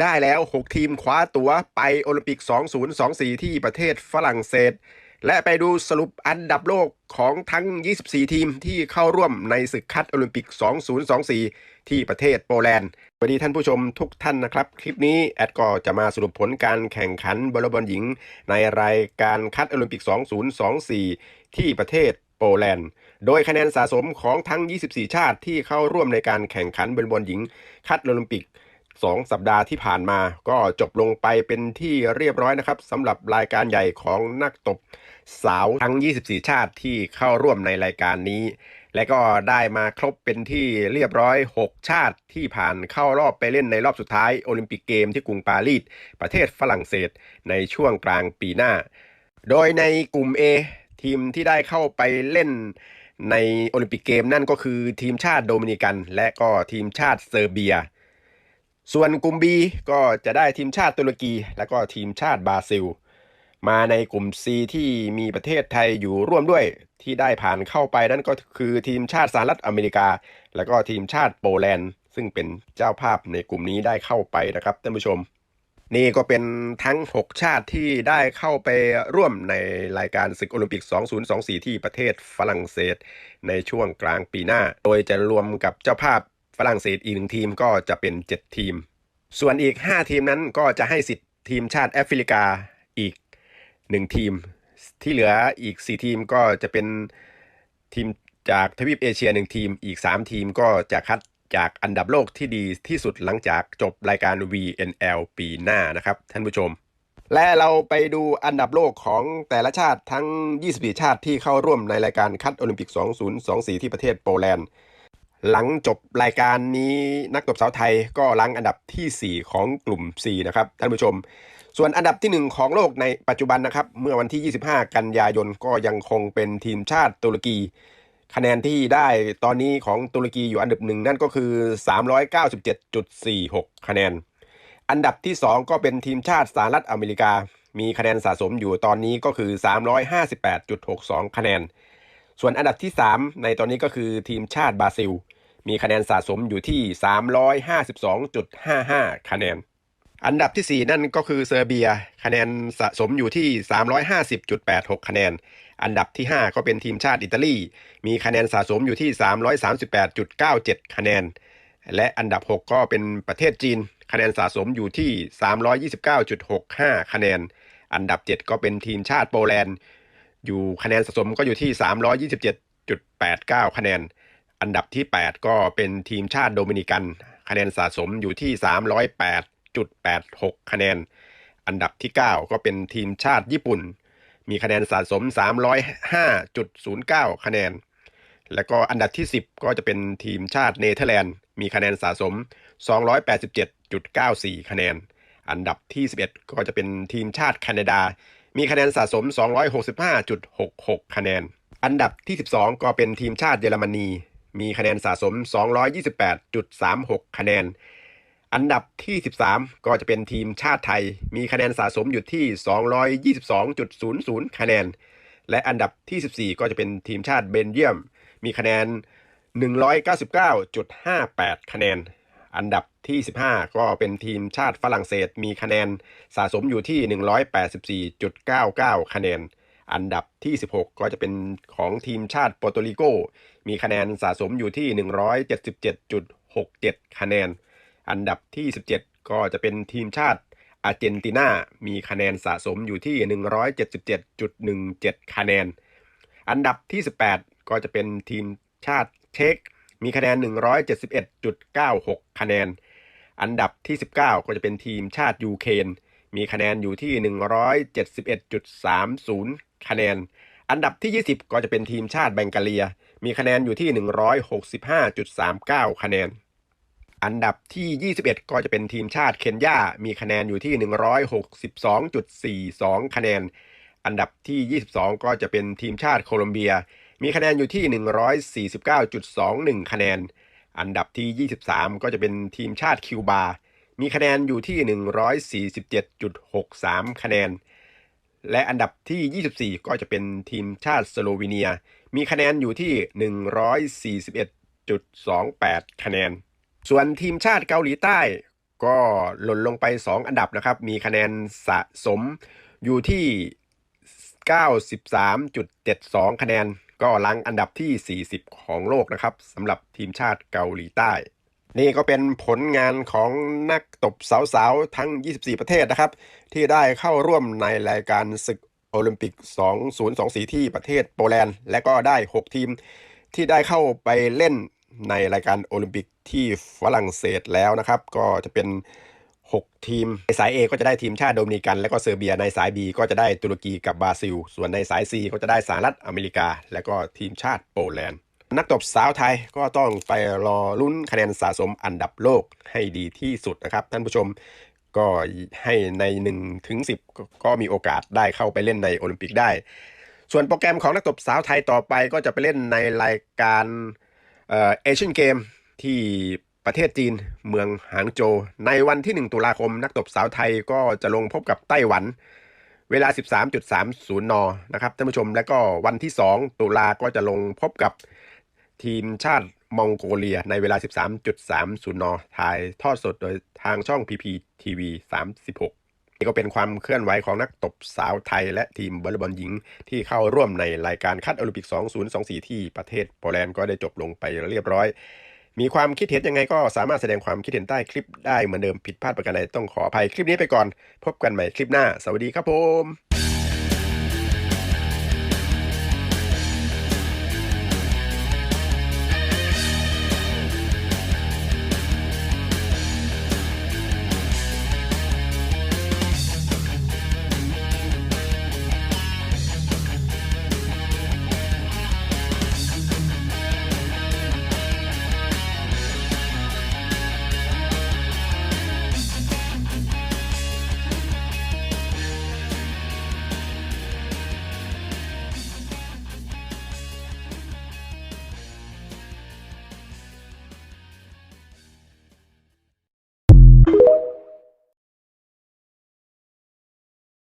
ได้แล้ว 6 ทีมคว้าตั๋วไปโอลิมปิก 2024 ที่ประเทศฝรั่งเศส และไปดูสรุปอันดับโลกของทั้ง 24 ทีมที่เข้าร่วมในศึกคัดโอลิมปิก 2024 ที่ประเทศโปแลนด์สวัสดีท่านผู้ชมทุกท่านนะครับ คลิปนี้แอดก็จะมาสรุปผลการแข่งขันวอลเลบอลหญิง ในรายการคัดโอลิมปิก 2024 ที่ประเทศโปแลนด์โดยคะแนนสะสมของทั้ง 24 ชาติที่เข้าร่วมในการแข่งขันวอลเลบอลหญิง คัดโอลิมปิก 2 สัปดาห์ที่ผ่านมา ก็จบลงไปเป็นที่เรียบร้อยนะครับสำหรับรายการใหญ่ของนักตบสาวทั้ง 24 ชาติที่เข้าร่วมในรายการนี้ และก็ได้มาครบเป็นที่เรียบร้อย 6 ชาติที่ผ่านเข้ารอบไปเล่นในรอบสุดท้ายโอลิมปิกเกมที่กรุงปารีสประเทศฝรั่งเศสในช่วงกลางปีหน้า โดยในกลุ่ม A ทีมที่ได้เข้าไปเล่นในโอลิมปิกเกมนั่นก็คือทีมชาติโดมินิกัน และก็ทีมชาติเซอร์เบีย ส่วนกลุ่ม B ก็จะได้ทีมชาติตุรกี และก็ทีมชาติบราซิล มาในกลุ่ม C ที่มีประเทศไทยอยู่ร่วมด้วยที่ได้ผ่านเข้าไปนั่นก็คือทีมชาติสหรัฐอเมริกา และก็ทีมชาติโปแลนด์ ซึ่งเป็นเจ้าภาพในกลุ่มนี้ได้เข้าไปนะครับท่านผู้ชม นี่ก็เป็นทั้ง 6 ชาติที่ได้เข้าไปร่วมในรายการศึกโอลิมปิก 2024 ที่ประเทศฝรั่งเศส ในช่วงกลางปีหน้า โดยจะรวมกับเจ้าภาพ ฝรั่งเศสอีกหนึ่งทีมก็จะเป็น 7 ทีม ส่วนอีก 5 ทีมนั้นก็จะให้สิทธิ์ทีมชาติแอฟริกาอีก 1 ทีม ที่เหลืออีก 4 ทีมก็จะเป็นทีมจากทวีปเอเชีย 1 ทีมอีก 3 ทีมก็จะคัดจากอันดับโลกที่ดีที่สุดหลังจากจบรายการ VNL ปีหน้านะครับ ท่านผู้ชม และเราไปดูอันดับโลกของแต่ละชาติทั้ง 24 ชาติที่เข้าร่วมในรายการคัดโอลิมปิก 2024 ที่ประเทศโปแลนด์ หลังจบรายการนี้นักตบสาวไทยก็ลังอันดับทีสี่ 4 ของกลุ่ม C นะครับท่านผู้ชม ส่วนอันดับทีหนึ่1 ของโลกในปัจจุบันนะครับ เมื่อวันที่ 25 กันยายนก็ยังคงเป็นทีมชาติตุรกี คะแนนที่ได้ตอนนี้ของตุรกีอยู่อันดับหนึ่งนั่นก็คือ 397.46 คะแนน อันดับที่ 2 ก็เป็นทีมชาติสหรัฐอเมริกา มีคะแนนสะสมอยู่ตอนนี้ก็คือ 358.62 คะแนน ส่วนอันดับที่ 3 ในตอนนี้ก็คือทีมชาติบราซิล มีคะแนนสะสมอยู่ที่ 352.55 คะแนน อันดับที่ 4 นั่นก็คือเซอร์เบีย คะแนนสะสมอยู่ที่ 350.86 คะแนน อันดับที่ 5 ก็เป็นทีมชาติอิตาลี มีคะแนนสะสมอยู่ที่ 338.97 คะแนน และอันดับ 6 ก็เป็นประเทศจีน คะแนนสะสมอยู่ที่ 329.65 คะแนน อันดับ 7 ก็เป็นทีมชาติโปแลนด์ อยู่คะแนนสะสมก็อยู่ที่ 327.89 คะแนน อันดับที่ 8 ก็เป็นทีมชาติโดมินิกัน คะแนนสะสมอยู่ที่ 308.86 คะแนน อันดับที่ 9 ก็เป็นทีมชาติญี่ปุ่น มีคะแนนสะสม 305.09 คะแนน แล้วก็อันดับที่ 10 ก็จะเป็นทีมชาติเนเธอร์แลนด์ มีคะแนนสะสม 287.94 คะแนน อันดับที่ 11 ก็จะเป็นทีมชาติแคนาดา มีคะแนนสะสม 265.66 คะแนน อันดับที่ 12 ก็เป็นทีมชาติเยอรมนี มีคะแนนสะสม 228.36 คะแนน อันดับที่ 13 ก็จะเป็นทีมชาติไทย มีคะแนนสะสมอยู่ที่ 222.00 คะแนน และอันดับที่ 14 ก็จะเป็นทีมชาติเบนเยียม มีคะแนน 199.58 คะแนน อันดับที่ 15 ก็เป็นทีมชาติฝรั่งเศส มีคะแนนสะสมอยู่ที่ 184.99 คะแนน อันดับที่ 16 ก็จะเป็นของทีมชาติโปรโตริโก มีคะแนนสะสมอยู่ที่ 177.67 คะแนน อันดับที่ 17 ก็จะเป็นทีมชาติอาร์เจนตินา มีคะแนนสะสมอยู่ที่ 177.17 คะแนน อันดับที่ 18 ก็จะเป็นทีมชาติเช็กมีคะแนน 171.96 คะแนน อันดับที่ 19 ก็จะเป็นทีมชาติยูเครน มีคะแนนอยู่ที่ 171.30 คะแนน อันดับที่ 20 ก็จะเป็นทีมชาติแบงกาเลีย มีคะแนนอยู่ที่ 165.39 คะแนน อันดับที่ 21 ก็จะเป็นทีมชาติเคนยา มีคะแนนอยู่ที่ 162.42 คะแนน อันดับที่ 22 ก็จะเป็นทีมชาติโคลอมเบีย มีคะแนนอยู่ที่ 149.21 คะแนน อันดับที่ 23 ก็จะเป็นทีมชาติคิวบา มีคะแนนอยู่ที่ 147.63 คะแนน และอันดับที่ 24 ก็จะเป็นทีมชาติสโลวีเนีย มีคะแนนอยู่ที่ 141.28 คะแนน ส่วนทีมชาติเกาหลีใต้ ก็หล่นลงไป 2 อันดับนะครับ มีคะแนนสะสมอยู่ที่ 93.72 คะแนน ก็ลังอันดับที่ 40 ของโลกนะครับสำหรับทีมชาติเกาหลีใต้ นี่ก็เป็นผลงานของนักตบสาวๆ ทั้ง 24 ประเทศนะครับ ที่ได้เข้าร่วมในรายการศึกโอลิมปิก 2024 ที่ประเทศโปแลนด์ และก็ได้ 6 ทีมที่ได้เข้าไปเล่นในรายการโอลิมปิกที่ฝรั่งเศสแล้วนะครับ ก็จะเป็น 6 ทีม ในสาย A ก็จะได้ทีมชาติโดมินิกัน และก็เซอร์เบียในสาย B ก็จะได้ตุรกีกับบราซิล ส่วนในสาย C ก็จะได้สหรัฐอเมริกา และก็ทีมชาติโปแลนด์ นักตบสาวไทยก็ต้องไปรอลุ้นคะแนนสะสมอันดับโลกให้ดีที่สุดนะครับท่านผู้ชมก็ให้ใน1ถึง10ก็ก็มีโอกาสได้เข้าไปเล่นในโอลิมปิกได้ ส่วนโปรแกรมของนักตบสาวไทยต่อไปก็จะไปเล่นในรายการเอเชียนเกมที่ประเทศจีนเมืองหางโจวในวันที่ 1 ตุลาคม นักตบสาวไทยก็จะลงพบกับไต้หวัน เวลา 13.30 น นะครับท่านผู้ชม และก็วันที่ 2 ตุลาก็จะลงพบกับ ทีมชาติมองโกเลียในเวลา 13.30นถ่ายทอดสดโดยทางช่อง PPTV 36นี่ก็เป็นความเคลื่อนไหวของนักตบสาวไทย และทีมวอลเลย์บอลหญิง ที่เข้าร่วมในรายการคัดโอลิมปิก 2024 ที่ประเทศโปแลนด์ก็ได้จบลงไปเรียบร้อย มีความคิดเห็นยังไงก็สามารถแสดงความคิดเห็นใต้คลิปได้เหมือนเดิมผิดพลาดประการใดต้องขออภัยคลิปนี้ไปก่อน พบกันใหม่คลิปหน้า สวัสดีครับผม